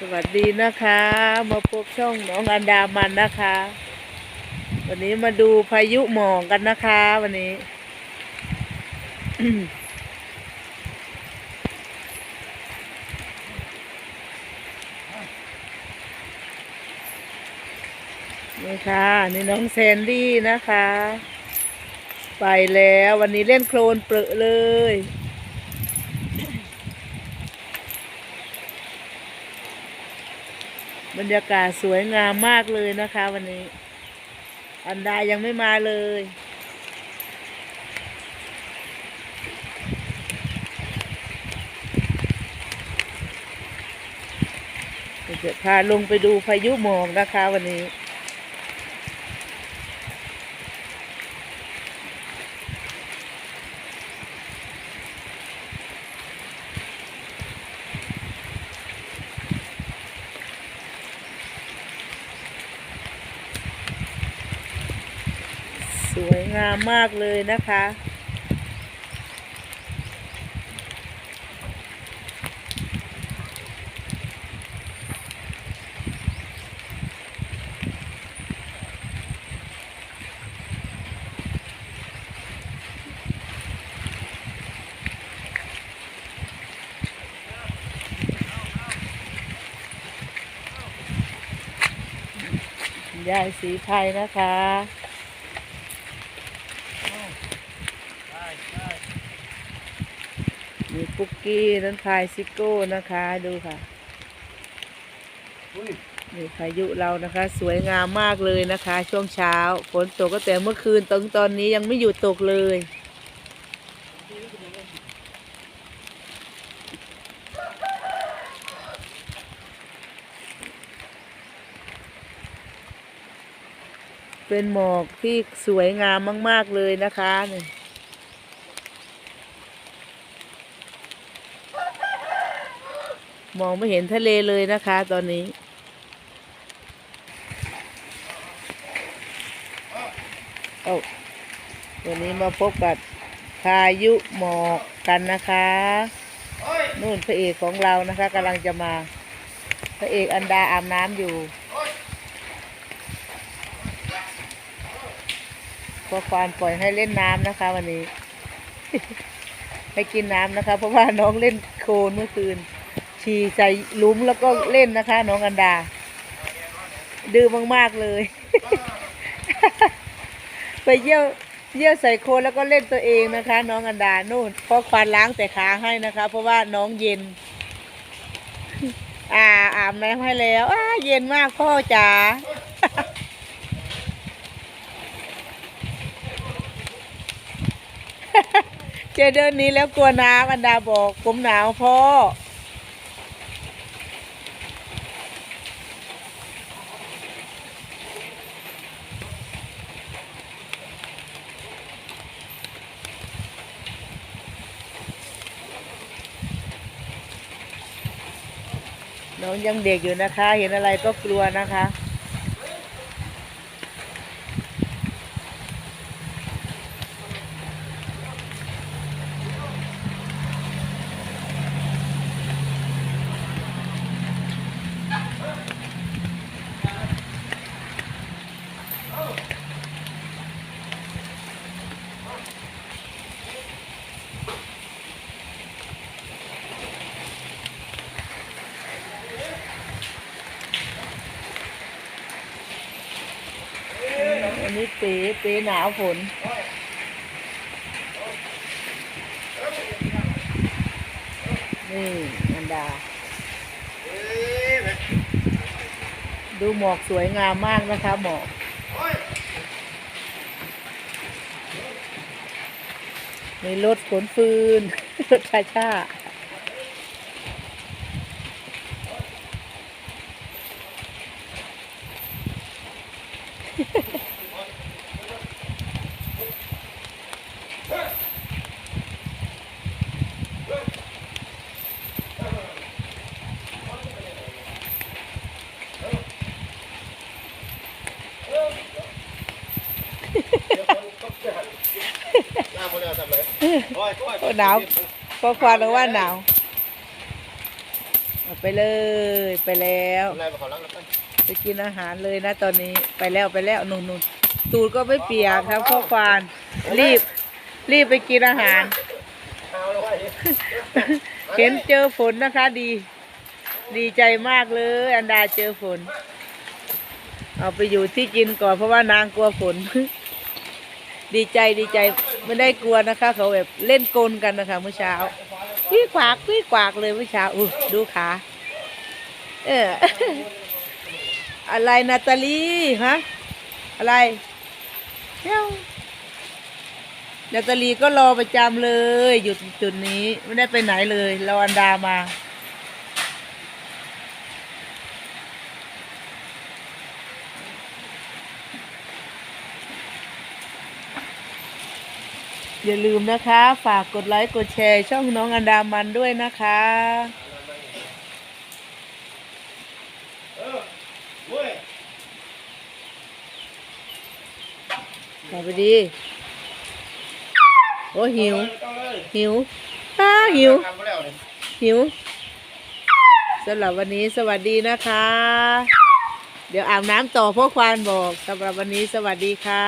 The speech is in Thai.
สวัสดีนะคะ มาพบช่องน้องอันดามันนะคะ วันนี้มาดูพายุหมอกกันนะคะ วันนี้ นี่ค่ะนี่น้องแซนดี้นะคะ ไปแล้ววันนี้เล่นโคลนเปรอะเลย บรรยากาศสวยงามมากเลยนะคะ วันนี้ อันดายังไม่มาเลย จะพาลงไปดูพายุหมอกนะคะวันนี้ ส วยงามมากเลยนะคะ ยายสีไทยนะคะ มีปุกกี้นั้นพายซิโก้นะคะ ดูค่ะนี่พายุเรานะคะ สวยงามมากเลยนะคะ ช่วงเช้า ฝนตกก็แต่เมื่อคืนตอนตอนนี้ยังไม่หยุดตกเลยเป็นหมอกที่สวยงามมาก ๆ เลยนะคะนี่ มองไม่เห็นทะเลเลยนะคะตอนนี้ โอ้วันนี้มาพบกับพายุหมอกกันนะคะ นู่นพระเอกของเรานะคะกำลังจะมา พระเอกอันดาอาบน้ำอยู่พอควานปล่อยให้เล่นน้ำนะคะวันนี้ ให้กินน้ำนะคะ เพราะว่าน้องเล่นโคลนเมื่อคืน ฉี่ใส่หลุมแล้วก็เล่นนะคะ น้องอันดา ดื้อมากๆเลย ไปเยี่ยวเยี่ยวใส่โคลนแล้วก็เล่นตัวเองนะคะ น้องอันดานู่นเพราะควานล้างแต่ขาให้นะคะ เพราะว่าน้องเย็น อ่าอาบน้ำให้แล้วอ้าเย็นมากพ่อจ๋าเจเดินนี้แล้วกลัวน้ำอันดาบอกผมหนาวพ่อ น้องยังเด็กอยู่นะคะ เห็นอะไรก็กลัวนะคะ เป๋เป๋หนาวฝนนี่อันดา ดูหมอกสวยงามมากนะคะหมอกมีรถขนฟืนรถชาช้าโมเดลทำไร โอ้ยโอ้ยหนาวเพราะความว่าหนาวเอาไปเลยไปแล้วอะไรมาขอรับแล้วกันไปกินอาหารเลยนะตอนนี้ไปแล้วไปแล้วนุ่นนุ่นตูดก็ไม่เปียกครับพ่อควานรีบ รีบไปกินอาหารเอาแล้วไว้เห็นเจอฝนนะคะดี ดีใจมากเลย อันดาเจอฝน เอาไปอยู่ที่กินก่อนเพราะว่านางกลัวฝน ดีใจดีใจไม่ได้กลัวนะคะ เขาแบบเล่นกลกันนะคะเมื่อเช้าพี่ขวากพี่ขวากเลยเมื่อเช้าอู้ดูขาเอออะไรนาตาลีฮะอะไรเที่ยวนาตาลีก็รอประจำเลยอยู่จุดนี้ ไม่ได้ไปไหนเลยรออันดามา อย่าลืมนะคะ ฝากกดไลค์กดแชร์ช่องน้องอันดามันด้วยนะคะเออเว้ยขอไปดี โอ้หิวต้องเลยหิวอ้าหิวทำมาแล้วเลยหิวสำหรับวันนี้สวัสดีนะคะ เดี๋ยวอาบน้ำต่อพ่อควานบอกสำหรับวันนี้สวัสดีค่ะ